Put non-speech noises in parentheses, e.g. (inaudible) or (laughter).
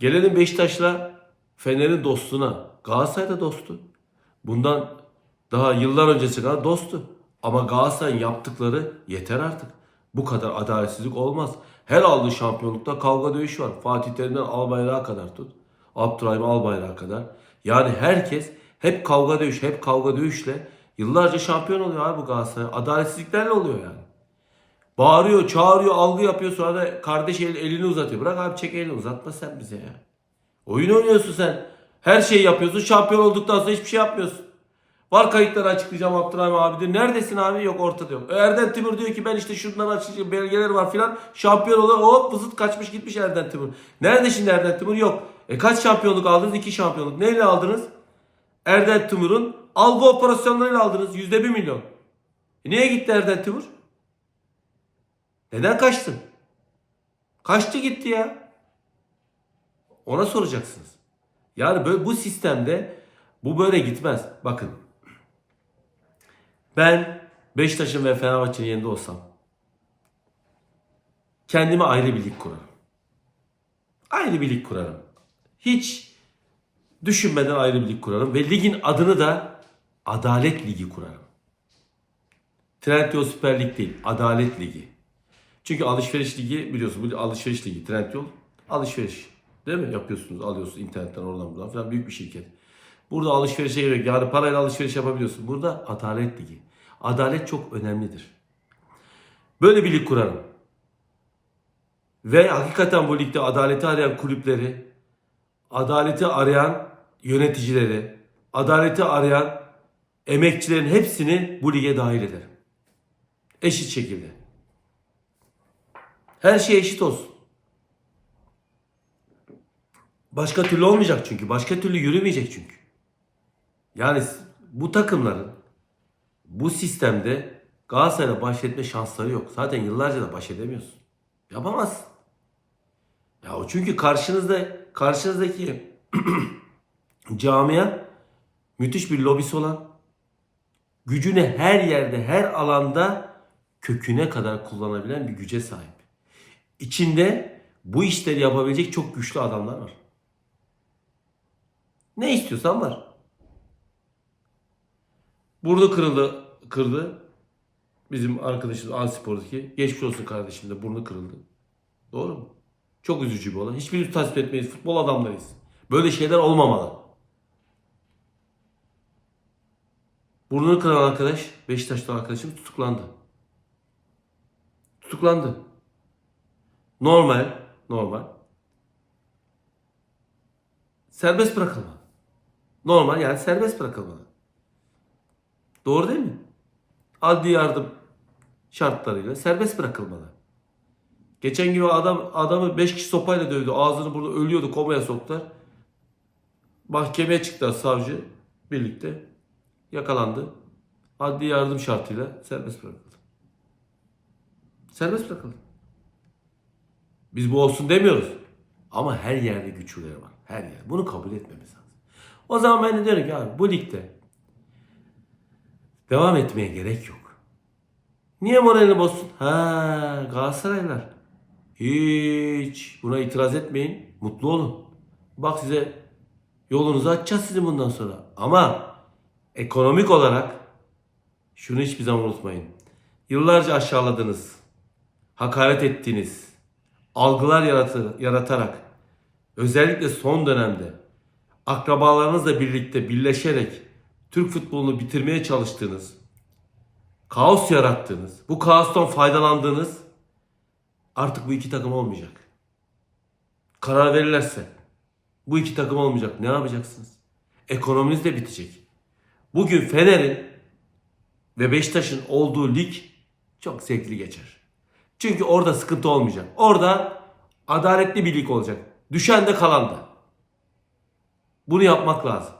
Gelelim Beşiktaş'la Fener'in dostuna. Galatasaray da dostu. Bundan daha yıllar öncesi kadar dostu. Ama Galatasaray'ın yaptıkları yeter artık. Bu kadar adaletsizlik olmaz. Her aldığı şampiyonlukta kavga dövüş var. Fatih Terim'den Albayrak'a kadar tut. Abdurrahim Albayrak'a kadar. Yani herkes hep kavga dövüş, hep kavga dövüşle yıllarca şampiyon oluyor abi bu Galatasaray. Adaletsizliklerle oluyor yani. Bağırıyor, çağırıyor, algı yapıyor sonra da kardeş el- elini uzatıyor. Bırak abi çek elini uzatma sen bize ya. Oyun oynuyorsun sen. Her şeyi yapıyorsun. Şampiyon olduktan sonra hiçbir şey yapmıyorsun. Var kayıtları açıklayacağım Abdurrahim abi diyor. Neredesin abi? Yok ortada yok. Erdem Timur diyor ki ben işte şundan açıklayacağım belgeler var filan. Şampiyon olur. Hop vızıt kaçmış gitmiş Erdem Timur. Nerede şimdi Erdem Timur? Yok. E kaç şampiyonluk aldınız? İki şampiyonluk. Neyle aldınız? Erdem Timur'un algı operasyonlarıyla aldınız. Yüzde bir milyon. E niye gitti Erdem Timur? Neden kaçtın? Kaçtı gitti ya. Ona soracaksınız. Yani böyle bu sistemde bu böyle gitmez. Bakın. Ben Beşiktaş'ın ve Fenerbahçe'nin yerinde olsam kendime ayrı bir lig kurarım. Ayrı bir lig kurarım. Hiç düşünmeden ayrı bir lig kurarım ve ligin adını da Adalet Ligi kurarım. Trendyol Süper Lig değil, Adalet Ligi. Çünkü alışveriş ligi biliyorsun bu alışveriş ligi Trendyol alışveriş değil mi yapıyorsunuz alıyorsunuz internetten oradan buradan falan büyük bir şirket. Burada alışverişe gerek yani parayla alışveriş yapabiliyorsun. Burada adalet ligi. Adalet çok önemlidir. Böyle bir lig kurarım. Ve hakikaten bu ligde adaleti arayan kulüpleri, adaleti arayan yöneticileri, adaleti arayan emekçilerin hepsini bu lige dahil ederim. Eşit şekilde. Her şey eşit olsun. Başka türlü olmayacak çünkü. Başka türlü yürümeyecek çünkü. Yani bu takımların bu sistemde Galatasaray'la baş etme şansları yok. Zaten yıllarca da baş edemiyorsun. Yapamazsın. Ya o çünkü karşınızda karşınızdaki (clears throat) camia müthiş bir lobisi olan gücünü her yerde, her alanda köküne kadar kullanabilen bir güce sahip. İçinde bu işleri yapabilecek çok güçlü adamlar var. Ne istiyorsan var. Burnu kırıldı, kırdı. Bizim arkadaşımız Anspor'daki. Geçmiş olsun kardeşim de burnu kırıldı. Doğru mu? Çok üzücü bir olay. Hiçbirimiz tasvip etmeyiz. Futbol adamlarıyız. Böyle şeyler olmamalı. Burnunu kıran arkadaş, Beşiktaşlı arkadaşım tutuklandı. Tutuklandı. Normal, normal. Serbest bırakılmalı. Normal yani serbest bırakılmalı. Doğru değil mi? Adli yardım şartlarıyla serbest bırakılmalı. Geçen gün adam adamı 5 kişi sopayla dövdü. Ağzını burada ölüyordu, komaya soktular. Mahkemeye çıktılar savcı birlikte. Yakalandı. Adli yardım şartıyla serbest bırakıldı. Serbest bırakıldı. Biz bu olsun demiyoruz. Ama her yerde güçlüleri var. Her yer. Bunu kabul etmemiz lazım. O zaman ben de diyorum ki abi bu ligde devam etmeye gerek yok. Niye moralini bozsun? Ha Galatasaraylılar. Hiç buna itiraz etmeyin. Mutlu olun. Bak size yolunuzu açacağız sizin bundan sonra. Ama ekonomik olarak şunu hiçbir zaman unutmayın. Yıllarca aşağıladınız. Hakaret ettiğiniz, algılar yaratı- yaratarak özellikle son dönemde akrabalarınızla birlikte birleşerek Türk futbolunu bitirmeye çalıştığınız, kaos yarattığınız, bu kaostan faydalandığınız artık bu iki takım olmayacak. Karar verirlerse bu iki takım olmayacak. Ne yapacaksınız? Ekonominiz de bitecek. Bugün Fener'in ve Beşiktaş'ın olduğu lig çok zevkli geçer. Çünkü orada sıkıntı olmayacak. Orada adaletli bir lig olacak. Düşen de kalan da. Bunu yapmak lazım.